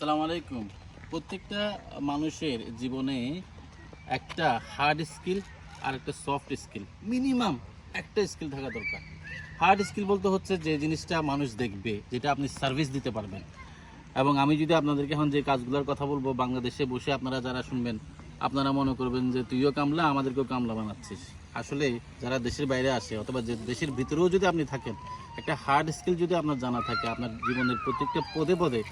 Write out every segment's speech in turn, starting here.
আসসালামু আলাইকুম। প্রত্যেকটা মানুষের জীবনে একটা হার্ড স্কিল আর একটা সফট স্কিল মিনিমাম একটা স্কিল থাকা দরকার। হার্ড স্কিল বলতে হচ্ছে যে জিনিসটা মানুষ দেখবে, যেটা আপনি সার্ভিস দিতে পারবেন। এবং আমি যদি আপনাদেরকে এখন যে কাজগুলোর কথা বলব, বাংলাদেশে বসে আপনারা যারা শুনবেন, আপনারা মনে করবেন যে তুইও কামলা, আমাদেরকেও কামলা বানাচ্ছিস। আসলে যারা দেশের বাইরে আসে, অথবা যে দেশের ভিতরেও যদি আপনি থাকেন, একটা হার্ড স্কিল যদি আপনার জানা থাকে, আপনার জীবনের প্রত্যেকটা পদে পদে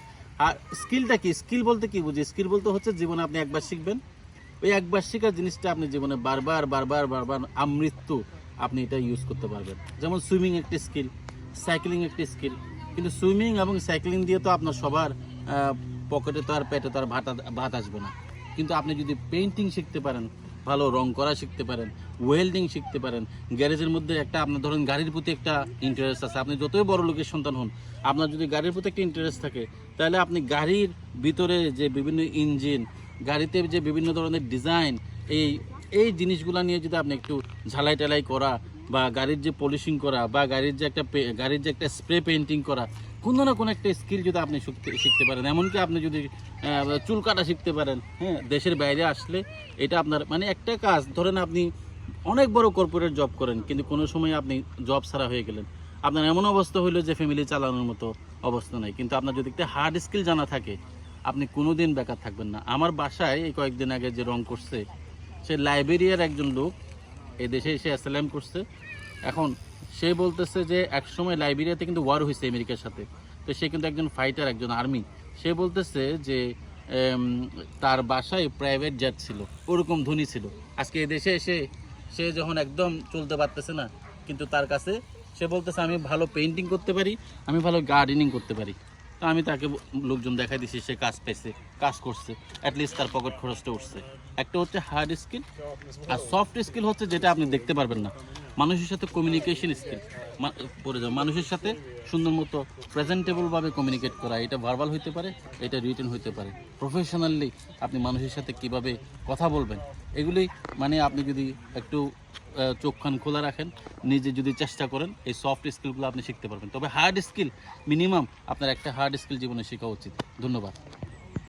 আর স্কিলটা কি? স্কিল বলতে কি বুঝি? স্কিল বলতে হচ্ছে জীবনে আপনি একবার শিখবেন। ওই একবার শেখার জিনিসটা আপনি জীবনে বারবার বারবার বারবার আমৃত্যু আপনি এটা ইউজ করতে পারবেন। যেমন সুইমিং একটি স্কিল, সাইক্লিং একটি স্কিল। কিন্তু সুইমিং এবং সাইক্লিং দিয়ে তো আপনার সবার পকেটে তো আর পেটে তো আর ভাত ভাত আসবে না। কিন্তু আপনি যদি পেইন্টিং শিখতে পারেন ভালো রং করা শিখতে পারেন ওয়েল্ডিং শিখতে পারেন। গ্যারেজের মধ্যে একটা আপনার ধরেন গাড়ির প্রতি একটা ইন্টারেস্ট আছে। আপনি যতই বড় লোকের সন্তান হন, আপনার যদি গাড়ির প্রতি একটা ইন্টারেস্ট থাকে, তাহলে আপনি গাড়ির ভিতরে যে বিভিন্ন ইঞ্জিন গাড়িতে যে বিভিন্ন ধরনের ডিজাইন এই এই জিনিসগুলো নিয়ে যদি আপনি একটু ঝালাই টালাই করা বা গাড়ির যে পলিশিং করা বা গাড়ির যে একটা গাড়ির যে একটা স্প্রে পেন্টিং করা কোনো না কোনো একটা স্কিল যদি আপনি শিখতে শিখতে পারেন। এমনকি আপনি যদি চুল কাটা শিখতে পারেন হ্যাঁ দেশের বাইরে আসলে এটা আপনার মানে একটা কাজ, ধরেন আপনি অনেক বড় কর্পোরেট জব করেন, কিন্তু কোনো সময় আপনি জব ছাড়া হয়ে গেলেন। আপনার এমন অবস্থা হইল যে ফ্যামিলি চালানোর মতো অবস্থা নাই। কিন্তু আপনার যদি একটা হার্ড স্কিল জানা থাকে, আপনি কোনো দিন বেকার থাকবেন না। আমার বাসায় এই কয়েকদিন আগে যে রং করছে, সে লাইব্রেরিয়ার একজন লোক এই দেশে এসে অ্যাসালাম করছে। এখন সে বলতেছে যে একসময় লাইবেরিয়াতে কিন্তু ওয়ার হয়েছে আমেরিকার সাথে। তো সে কিন্তু একজন ফাইটার একজন আর্মি সে বলতেছে যে তার বাসায় প্রাইভেট জেট ছিল, ওরকম ধনী ছিল। আজকে এই দেশে এসে সে যখন একদম চলতে পারতেছে না, কিন্তু তার কাছে সে বলতেছে, আমি ভালো পেন্টিং করতে পারি, আমি ভালো গার্ডেনিং করতে পারি। তো আমি তাকে লোকজন দেখাই দিছি, সে কাজ পেয়েছে কাজ করছে। অ্যাটলিস্ট তার পকেট খরচটা উঠছে। একটা হচ্ছে হার্ড স্কিল আর সফট স্কিল হচ্ছে যেটা আপনি দেখতে পারবেন না। মানুষের সাথে কমিউনিকেশন স্কিল যাও। মানুষের সাথে সুন্দর মতো প্রেজেন্টেবলভাবে কমিউনিকেট করা এটা ভার্বাল হইতে পারে এটা রিটেন হইতে পারে। প্রফেশনালি আপনি মানুষের সাথে কীভাবে কথা বলবেন এগুলি মানে আপনি যদি একটু আহ, চোখ কান খোলা রাখেন নিজে যদি চেষ্টা করেন এই সফট স্কিলগুলো আপনি শিখতে পারবেন। তবে হার্ড স্কিল মিনিমাম আপনার একটা হার্ড স্কিল জীবনে শেখা উচিত। ধন্যবাদ।